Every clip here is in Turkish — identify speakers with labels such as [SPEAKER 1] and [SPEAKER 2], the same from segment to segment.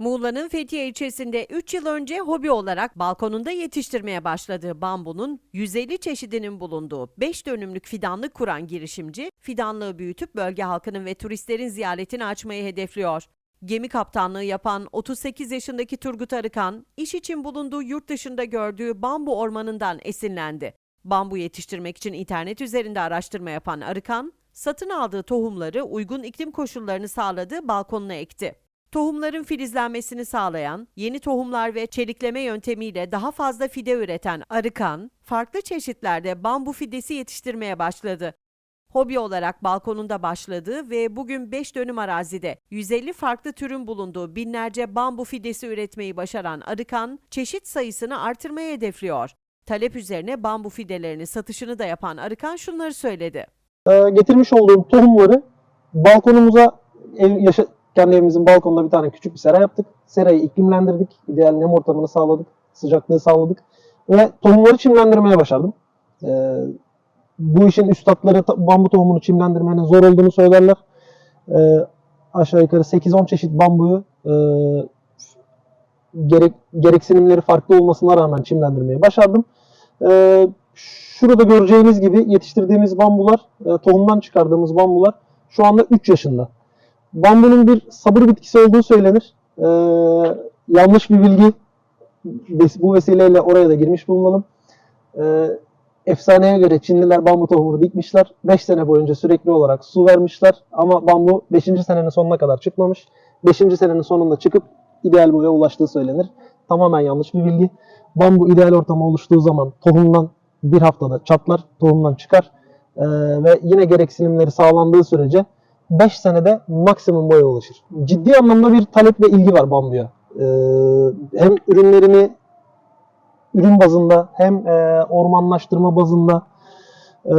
[SPEAKER 1] Muğla'nın Fethiye ilçesinde 3 yıl önce hobi olarak balkonunda yetiştirmeye başladığı bambunun 150 çeşidinin bulunduğu 5 dönümlük fidanlık kuran girişimci, fidanlığı büyütüp bölge halkının ve turistlerin ziyaretini açmayı hedefliyor. Gemi kaptanlığı yapan 38 yaşındaki Turgut Arıkan, iş için bulunduğu yurt dışında gördüğü bambu ormanından esinlendi. Bambu yetiştirmek için internet üzerinde araştırma yapan Arıkan, satın aldığı tohumları uygun iklim koşullarını sağladığı balkonuna ekti. Tohumların filizlenmesini sağlayan, yeni tohumlar ve çelikleme yöntemiyle daha fazla fide üreten Arıkan, farklı çeşitlerde bambu fidesi yetiştirmeye başladı. Hobi olarak balkonunda başladığı ve bugün 5 dönüm arazide 150 farklı türün bulunduğu binlerce bambu fidesi üretmeyi başaran Arıkan, çeşit sayısını artırmayı hedefliyor. Talep üzerine bambu fidelerini satışını da yapan Arıkan şunları söyledi.
[SPEAKER 2] Ee, getirmiş olduğum tohumları balkonumuza ev, yaşa, kendi evimizin balkonunda bir tane küçük bir sera yaptık. Serayı iklimlendirdik. İdeal nem ortamını sağladık. Sıcaklığı sağladık. Ve tohumları çimlendirmeye başardım. Ee, bu işin üstadları ta- bambu tohumunu çimlendirmenin zor olduğunu söylerler. Ee, aşağı yukarı 8-10 çeşit bambuyu e, gerek, gereksinimleri farklı olmasına rağmen çimlendirmeyi başardım. Ee, şurada göreceğiniz gibi yetiştirdiğimiz bambular, e, tohumdan çıkardığımız bambular şu anda 3 yaşında. Bambunun bir sabır bitkisi olduğu söylenir. Ee, yanlış bir bilgi bu vesileyle oraya da girmiş bulunalım. Ee, efsaneye göre Çinliler bambu tohumunu dikmişler. 5 sene boyunca sürekli olarak su vermişler. Ama bambu 5. senenin sonuna kadar çıkmamış. 5. senenin sonunda çıkıp ideal boya ulaştığı söylenir. Tamamen yanlış bir bilgi. Bambu ideal ortama oluştuğu zaman tohumdan bir haftada çatlar, tohumdan çıkar. Ee, ve yine gereksinimleri sağlandığı sürece 5 senede maksimum boya ulaşır. Ciddi anlamda bir talep ve ilgi var bambuya. Ee, hem ürünlerini ürün bazında hem e, ormanlaştırma bazında e,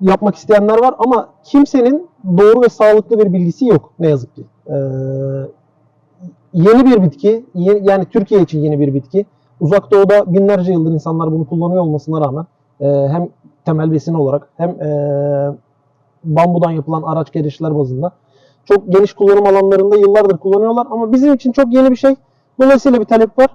[SPEAKER 2] yapmak isteyenler var ama kimsenin doğru ve sağlıklı bir bilgisi yok ne yazık ki. Ee, yeni bir bitki, ye- yani Türkiye için yeni bir bitki. Uzak Doğu'da binlerce yıldır insanlar bunu kullanıyor olmasına rağmen e, hem temel besin olarak hem e, bambudan yapılan araç gereçler bazında çok geniş kullanım alanlarında yıllardır kullanıyorlar ama bizim için çok yeni bir şey. Dolayısıyla bir talep var.